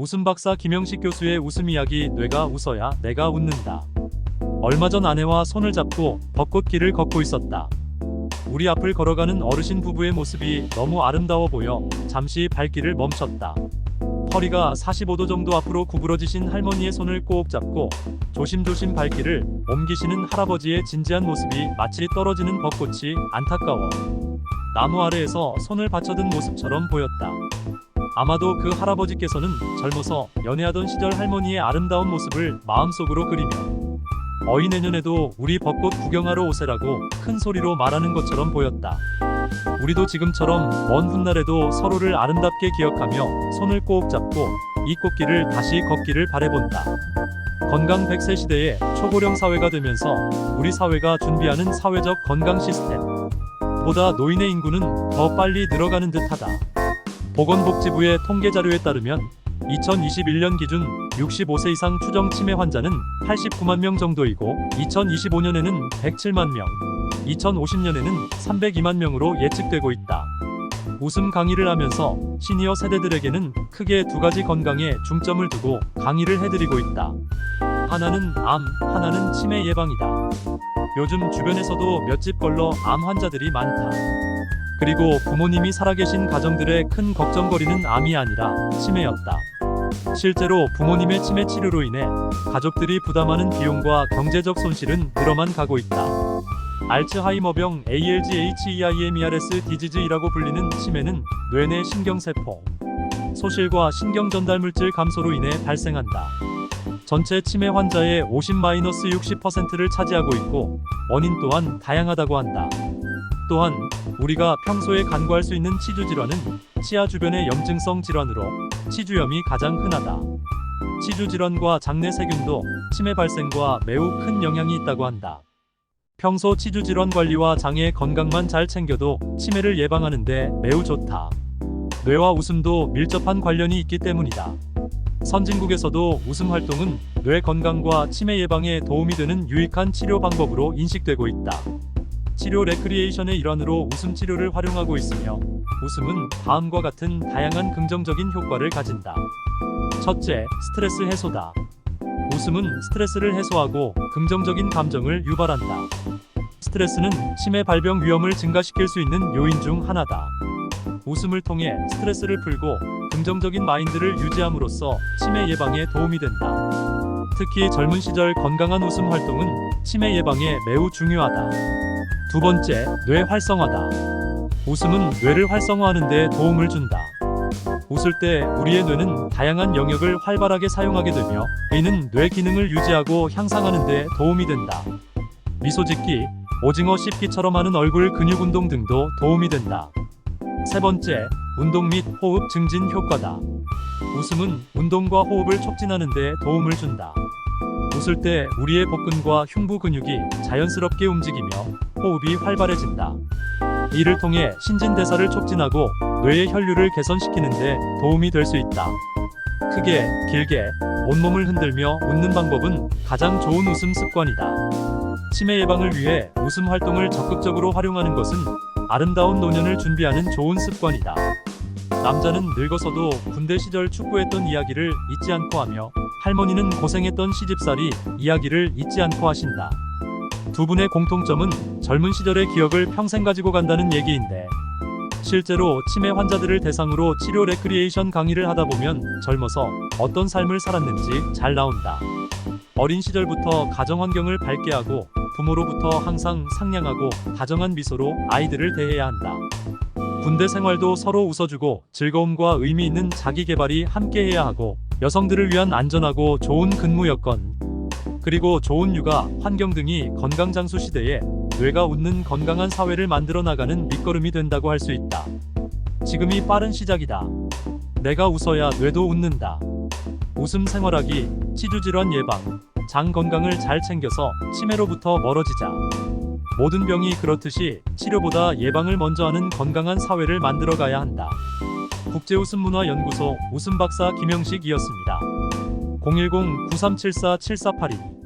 웃음 박사 김영식 교수의 웃음 이야기 뇌가 웃어야 내가 웃는다. 얼마 전 아내와 손을 잡고 벚꽃길을 걷고 있었다. 우리 앞을 걸어가는 어르신 부부의 모습이 너무 아름다워 보여 잠시 발길을 멈췄다. 허리가 45도 정도 앞으로 구부러지신 할머니의 손을 꼭 잡고 조심조심 발길을 옮기시는 할아버지의 진지한 모습이 마치 떨어지는 벚꽃이 안타까워 나무 아래에서 손을 받쳐든 모습처럼 보였다. 아마도 그 할아버지께서는 젊어서 연애하던 시절 할머니의 아름다운 모습을 마음속으로 그리며 어이 내년에도 우리 벚꽃 구경하러 오세라고 큰 소리로 말하는 것처럼 보였다. 우리도 지금처럼 먼 훗날에도 서로를 아름답게 기억하며 손을 꼭 잡고 이 꽃길을 다시 걷기를 바래본다. 건강 100세 시대의 초고령 사회가 되면서 우리 사회가 준비하는 사회적 건강 시스템 보다 노인의 인구는 더 빨리 늘어가는 듯하다. 보건복지부의 통계 자료에 따르면 2021년 기준 65세 이상 추정 치매 환자는 89만 명 정도이고 2025년에는 107만 명, 2050년에는 302만 명으로 예측되고 있다. 웃음 강의를 하면서 시니어 세대들에게는 크게 두 가지 건강에 중점을 두고 강의를 해드리고 있다. 하나는 암, 하나는 치매 예방이다. 요즘 주변에서도 몇집 걸러 암 환자들이 많다. 그리고 부모님이 살아계신 가정들의 큰 걱정거리는 암이 아니라 치매였다. 실제로 부모님의 치매 치료로 인해 가족들이 부담하는 비용과 경제적 손실은 늘어만 가고 있다. 알츠하이머병 ALGH2IMERS 디지즈이라고 불리는 치매는 뇌내 신경세포, 소실과 신경전달물질 감소로 인해 발생한다. 전체 치매 환자의 50-60%를 차지하고 있고 원인 또한 다양하다고 한다. 또한 우리가 평소에 간과할 수 있는 치주 질환은 치아 주변의 염증성 질환으로 치주염이 가장 흔하다. 치주 질환과 장내 세균도 치매 발생과 매우 큰 영향이 있다고 한다. 평소 치주 질환 관리와 장의 건강만 잘 챙겨도 치매를 예방하는데 매우 좋다. 뇌와 웃음도 밀접한 관련이 있기 때문이다. 선진국에서도 웃음 활동은 뇌 건강과 치매 예방에 도움이 되는 유익한 치료 방법으로 인식되고 있다. 치료 레크리에이션의 일환으로 웃음 치료를 활용하고 있으며 웃음은 다음과 같은 다양한 긍정적인 효과를 가진다. 첫째, 스트레스 해소다. 웃음은 스트레스를 해소하고 긍정적인 감정을 유발한다. 스트레스는 치매 발병 위험을 증가시킬 수 있는 요인 중 하나다. 웃음을 통해 스트레스를 풀고 긍정적인 마인드를 유지함으로써 치매 예방에 도움이 된다. 특히 젊은 시절 건강한 웃음 활동은 치매 예방에 매우 중요하다. 두 번째, 뇌 활성화다. 웃음은 뇌를 활성화하는 데 도움을 준다. 웃을 때 우리의 뇌는 다양한 영역을 활발하게 사용하게 되며 이는 뇌 기능을 유지하고 향상하는 데 도움이 된다. 미소 짓기, 오징어 씹기처럼 하는 얼굴 근육 운동 등도 도움이 된다. 세 번째, 운동 및 호흡 증진 효과다. 웃음은 운동과 호흡을 촉진하는 데 도움을 준다. 웃을 때 우리의 복근과 흉부 근육이 자연스럽게 움직이며 호흡이 활발해진다. 이를 통해 신진대사를 촉진하고 뇌의 혈류를 개선시키는 데 도움이 될 수 있다. 크게, 길게, 온몸을 흔들며 웃는 방법은 가장 좋은 웃음 습관이다. 치매 예방을 위해 웃음 활동을 적극적으로 활용하는 것은 아름다운 노년을 준비하는 좋은 습관이다. 남자는 늙어서도 군대 시절 축구했던 이야기를 잊지 않고 하며 할머니는 고생했던 시집살이 이야기를 잊지 않고 하신다. 두 분의 공통점은 젊은 시절의 기억을 평생 가지고 간다는 얘기인데 실제로 치매 환자들을 대상으로 치료 레크리에이션 강의를 하다 보면 젊어서 어떤 삶을 살았는지 잘 나온다. 어린 시절부터 가정 환경을 밝게 하고 부모로부터 항상 상냥하고 다정한 미소로 아이들을 대해야 한다. 군대 생활도 서로 웃어주고 즐거움과 의미 있는 자기 개발이 함께 해야 하고 여성들을 위한 안전하고 좋은 근무 여건 그리고 좋은 육아 환경 등이 건강 장수 시대에 뇌가 웃는 건강한 사회를 만들어 나가는 밑거름이 된다고 할 수 있다. 지금이 빠른 시작이다. 내가 웃어야 뇌도 웃는다. 웃음 생활하기, 치주 질환 예방, 장 건강을 잘 챙겨서 치매로부터 멀어지자. 모든 병이 그렇듯이 치료보다 예방을 먼저 하는 건강한 사회를 만들어 가야 한다. 국제웃음문화연구소 웃음박사 김영식이었습니다. 010-9374-7482